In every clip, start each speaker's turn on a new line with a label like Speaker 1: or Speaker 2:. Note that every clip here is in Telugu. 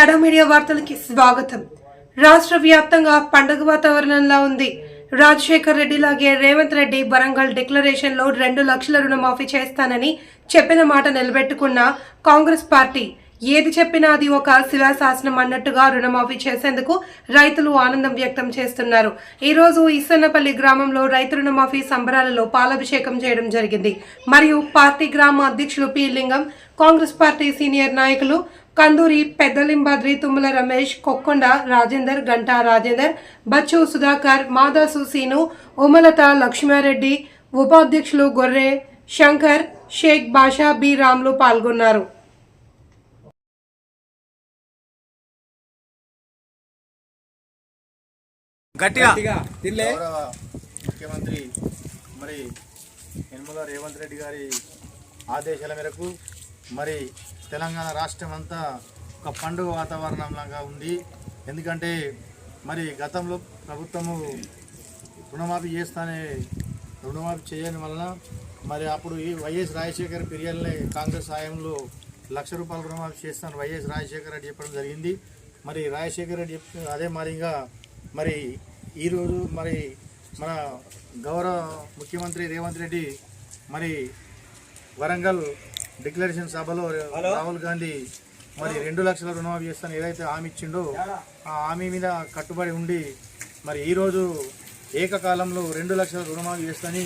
Speaker 1: తడ మీడియా వార్తలకి స్వాగతం. రాష్ట్ర వ్యాప్తంగా పండుగ వాతావరణంలా ఉంది. రాజశేఖర్ రెడ్డి లాగే రేవంత్ రెడ్డి వరంగల్ డిక్లరేషన్లో రెండు లక్షల రుణమాఫీ చేస్తానని చెప్పిన మాట నిలబెట్టుకున్న కాంగ్రెస్ పార్టీ. ఏది చెప్పినా అది ఒక శిలాశాసనం అన్నట్టుగా రుణమాఫీ చేసేందుకు రైతులు ఆనందం వ్యక్తం చేస్తున్నారు. ఈ రోజు గ్రామంలో రైతు రుణమాఫీ సంబరాలలో పాలాభిషేకం చేయడం జరిగింది. మరియు పార్టీ గ్రామ అధ్యక్షులు P Lingam Congress party senior నాయకులు కందూరి పెద్దలింబాద్రి తుమ్మల రమేష్ కొక్కొండ రాజేందర్ గంటా రాజేందర్ బచ్చు సుధాకర్ మాదాసు సీను ఉమలత లక్ష్మారెడ్డి ఉపాధ్యక్షులు గొర్రె శంకర్ షేక్ బాషా బి రాములు పాల్గొన్నారు.
Speaker 2: గట్టిగా.
Speaker 3: తినలే.
Speaker 4: గౌరవ ముఖ్యమంత్రి మరి యనమల రేవంత్ రెడ్డి గారి ఆదేశాల మేరకు మరి తెలంగాణ రాష్ట్రం అంతా ఒక పండుగ వాతావరణంలాగా ఉంది. ఎందుకంటే మరి గతంలో ప్రభుత్వము రుణమాఫీ చేస్తానే రుణమాఫీ చేయని వలన మరి అప్పుడు ఈ వైఎస్ రాజశేఖర్ పీరియడ్లో కాంగ్రెస్ హయాంలో లక్ష రూపాయల రుణమాఫీ చేస్తాను వైఎస్ రాజశేఖర రెడ్డి చెప్పడం జరిగింది. మరి రాజశేఖర రెడ్డి చెప్పిన అదే మాదిరిగా మరి ఈరోజు మరి మన గౌరవ ముఖ్యమంత్రి రేవంత్ రెడ్డి మరి వరంగల్ డిక్లరేషన్ సభలో రాహుల్ గాంధీ మరి రెండు లక్షల రుణమాఫీ చేస్తాను ఏదైతే హామీ ఇచ్చిండో ఆ హామీ మీద కట్టుబడి ఉండి మరి ఈరోజు ఏకకాలంలో రెండు లక్షల రుణమాఫీ చేస్తాని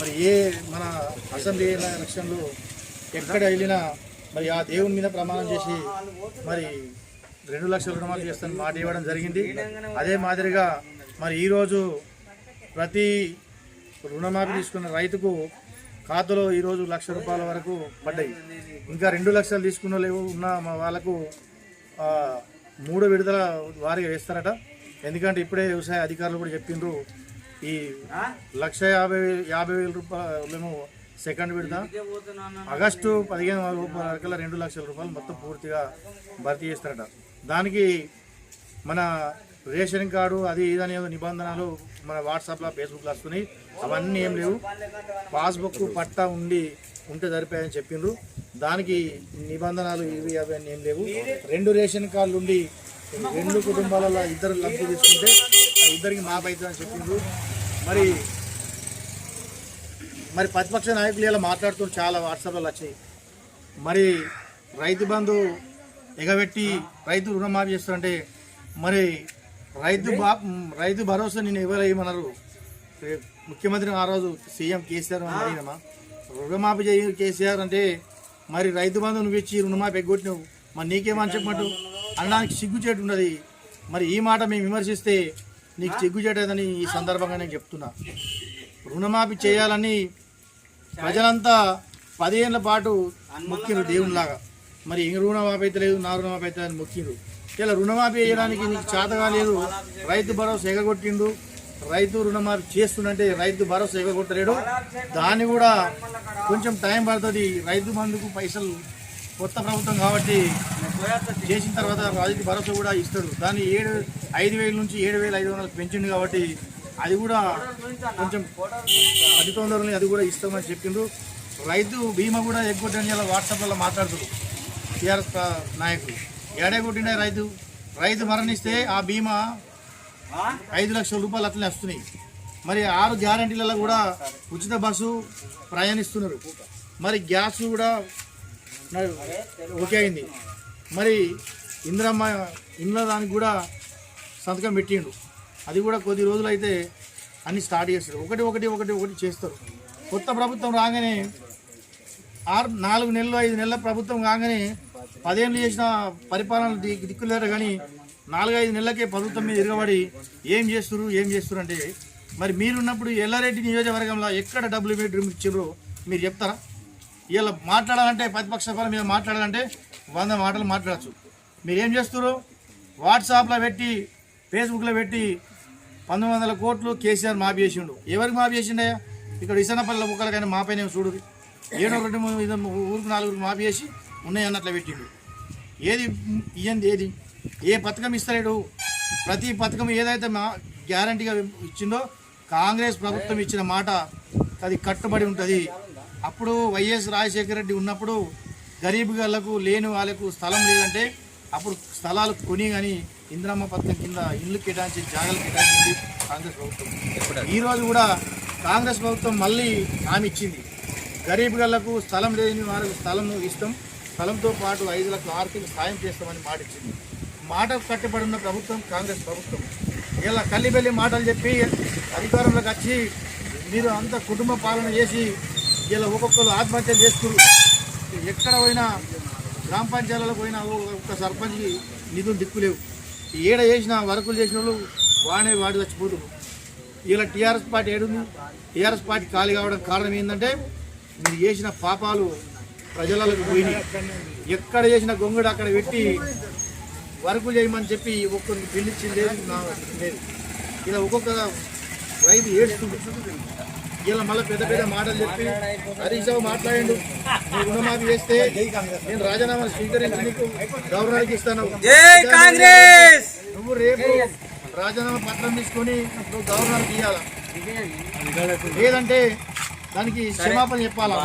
Speaker 4: మరి ఏ మన అసెంబ్లీ ఎలక్షన్లో ఎక్కడ వెళ్ళినా మరి ఆ దేవుని మీద ప్రమాణం చేసి మరి రెండు లక్షల రుణమాఫీ చేస్తాను మాట ఇవ్వడం జరిగింది. అదే మాదిరిగా మరి ఈరోజు ప్రతి రుణమాఫీ తీసుకున్న రైతుకు ఖాతాలో ఈరోజు లక్ష రూపాయల వరకు పడ్డాయి. ఇంకా రెండు లక్షలు తీసుకున్న లేవు ఉన్న మా వాళ్ళకు మూడు విడుదల వారిగా వేస్తారట. ఎందుకంటే ఇప్పుడే వ్యవసాయ అధికారులు కూడా చెప్పిండ్రు ఈ లక్ష యాభై యాభై వేల రూపాయలు సెకండ్ విడత. ఆగస్టు పదిహేను వరకు రెండు లక్షల రూపాయలు మొత్తం పూర్తిగా భర్తీ చేస్తారట. దానికి మన రేషన్ కార్డు అది ఇదనే నిబంధనలు మన వాట్సాప్లో ఫేస్బుక్లో వస్తున్నాయి. అవన్నీ ఏం లేవు. పాస్బుక్ పట్టా ఉండి ఉంటే సరిపోయాయని చెప్పిండ్రు. దానికి నిబంధనలు ఇవి అవి ఏం లేవు. రెండు రేషన్ కార్డులు ఉండి రెండు కుటుంబాలలో ఇద్దరు లబ్ధి తీసుకుంటే ఇద్దరికి మాపు అవుతుందని చెప్పిండ్రు. మరి మరి ప్రతిపక్ష నాయకులు ఇలా మాట్లాడుతూ చాలా వాట్సాప్లో వచ్చాయి. మరి రైతు బంధు ఎగబెట్టి రైతు రుణమాఫీ చేస్తుంటే మరి రైతు బా రైతు భరోసా నేను ఎవరు వేయమన్నారు ముఖ్యమంత్రి ఆ రోజు సీఎం కేసీఆర్ అడిగినమా? రుణమాఫీ చేయ కేసీఆర్ అంటే మరి రైతు బంధు నువ్వు ఇచ్చి రుణమాఫీ ఎగ్గొట్టినావు. మరి నీకేమని చెప్పమంటు అనడానికి సిగ్గుచేటు ఉన్నది. మరి ఈ మాట మేము విమర్శిస్తే నీకు సిగ్గుచేటదని ఈ సందర్భంగా నేను చెప్తున్నా. రుణమాఫీ చేయాలని ప్రజలంతా పదిహేనుల పాటు మొక్కిరు దేవునిలాగా. మరి ఈ రుణమాఫీ అయితే లేదు నా రుణమాఫీ అయితే అని మొక్కిరు ఇలా రుణమాఫీ చేయడానికి నీకు చేతగా లేదు రైతు భరోసా ఎగగొట్టిండు. రైతు రుణమాఫీ చేస్తుండే రైతు భరోసా ఎగగొట్టలేడు. దాన్ని కూడా కొంచెం టైం పడుతుంది. రైతు మందుకు పైసలు కొత్త ప్రభుత్వం కాబట్టి చేసిన తర్వాత రైతు భరోసా కూడా ఇస్తాడు. దాన్ని ఏడు ఐదు వేల నుంచి ఏడు వేల ఐదు వందలకు పెంచిండు కాబట్టి అది కూడా కొంచెం అతి తొందరని అది కూడా ఇస్తామని చెప్పిండ్రు. రైతు బీమా కూడా ఎగ్గొట్టని ఇలా వాట్సాప్లో మాట్లాడుతున్నారు. టీఆర్ఎస్ నాయకులు. ఏడే కొట్టిండే రైతు? రైతు మరణిస్తే ఆ బీమా ఐదు లక్షల రూపాయలు అట్లనే వస్తున్నాయి. మరి ఆరు గ్యారంటీలలో కూడా ఉచిత బస్సు ప్రయాణిస్తున్నారు. మరి గ్యాస్ కూడా ఓకే అయింది. మరి ఇందిరమ్మ ఇండ్ల దానికి కూడా సంతకం పెట్టిండు. అది కూడా కొద్ది రోజులు అయితే అన్ని స్టార్ట్ చేస్తారు. ఒకటి ఒకటి ఒకటి ఒకటి చేస్తారు. కొత్త ప్రభుత్వం రాగానే ఆరు నాలుగు నెలలు ఐదు నెలల ప్రభుత్వం కాగానే పదేళ్ళు చేసిన పరిపాలన ది- దిక్కులేరు కానీ నాలుగైదు నెలలకే ప్రభుత్వం మీద తిరగబడి ఏం చేస్తున్నారు ఏం చేస్తున్నారు అంటే మరి మీరున్నప్పుడు ఎల్లారెడ్డి నియోజకవర్గంలో ఎక్కడ డబ్బులు బెడ్రూమ్ ఇచ్చారో మీరు చెప్తారా? ఇలా మాట్లాడాలంటే ప్రతిపక్ష సభల మీద మాట్లాడాలంటే వంద మాటలు మాట్లాడచ్చు. మీరు ఏం చేస్తారు వాట్సాప్లో పెట్టి ఫేస్బుక్లో పెట్టి పంతొమ్మిది వందల కోట్లు కేసీఆర్ మాఫీ చేసిండు. ఎవరికి మాఫీ చేసిండయా ఇక్కడ ఇసనపల్లి ఒక్కరికైనా మాపైన చూడు. ఏడో రెండు ఊరికి నాలుగురికి మాఫీ చేసి ఉన్నాయన్నట్లు పెట్టిండు. ఏది ఇయ్యంది ఏది? ఏ పథకం ఇస్తలేడు? ప్రతి పథకం ఏదైతే మా గ్యారంటీగా ఇచ్చిందో కాంగ్రెస్ ప్రభుత్వం ఇచ్చిన మాట అది కట్టుబడి ఉంటుంది. అప్పుడు వైఎస్ రాజశేఖర రెడ్డి ఉన్నప్పుడు గరీబ్ గళ్ళకు లేని వాళ్ళకు స్థలం లేదంటే అప్పుడు స్థలాలు కొని కానీ ఇందిరమ్మ పథకం కింద ఇల్లు కేటాయించి జాగలు కేటాయించింది కాంగ్రెస్ ప్రభుత్వం. ఈ రోజు కూడా కాంగ్రెస్ ప్రభుత్వం మళ్ళీ హామీ ఇచ్చింది. గరీబ్ గళ్ళకు స్థలం లేని వారికి స్థలం ఇస్తాం. స్థలంతో పాటు ఐదు లక్షల ఆర్థిక సాయం చేస్తామని మాట ఇచ్చింది. మాట కట్టుబడి ఉన్న ప్రభుత్వం కాంగ్రెస్ ప్రభుత్వం. ఇలా కల్లిబెల్లి మాటలు చెప్పి అధికారంలోకి వచ్చి మీరు అంత కుటుంబ పాలన చేసి ఇలా ఒక్కొక్కరు ఆత్మహత్య చేస్తూ ఎక్కడ పోయినా గ్రామ పంచాయతీలకు పోయినా ఒక సర్పంచ్కి నిధులు దిక్కులేవు. ఏడ చేసిన వర్కులు చేసిన వాళ్ళు వాడే వాడి చచ్చిపోతున్నారు ఇలా టీఆర్ఎస్ పార్టీ ఏడుంది. టీఆర్ఎస్ పార్టీ ఖాళీ కావడం కారణం ఏంటంటే మీరు చేసిన పాపాలు ప్రజలకు పోయినాయి ఎక్కడ చేసిన గొంగడు అక్కడ పెట్టి వర్క్ చేయమని చెప్పి ఒక్కరికి పిలిచింది లేదు. ఇలా ఒక్కొక్క రైతు ఏడుస్తుంది ఇలా మళ్ళీ పెద్ద పెద్ద మాటలు చెప్పి హరీష్ రావు మాట్లాడిండు రుణమాఫీ చేస్తే నేను రాజీనామా స్వీకరించి నీకు గవర్నర్కి ఇస్తాను. నువ్వు రేపు రాజీనామా పత్రం తీసుకొని నువ్వు గవర్నర్కి ఇవ్వాలా లేదంటే దానికి క్షమాపణ చెప్పాలా?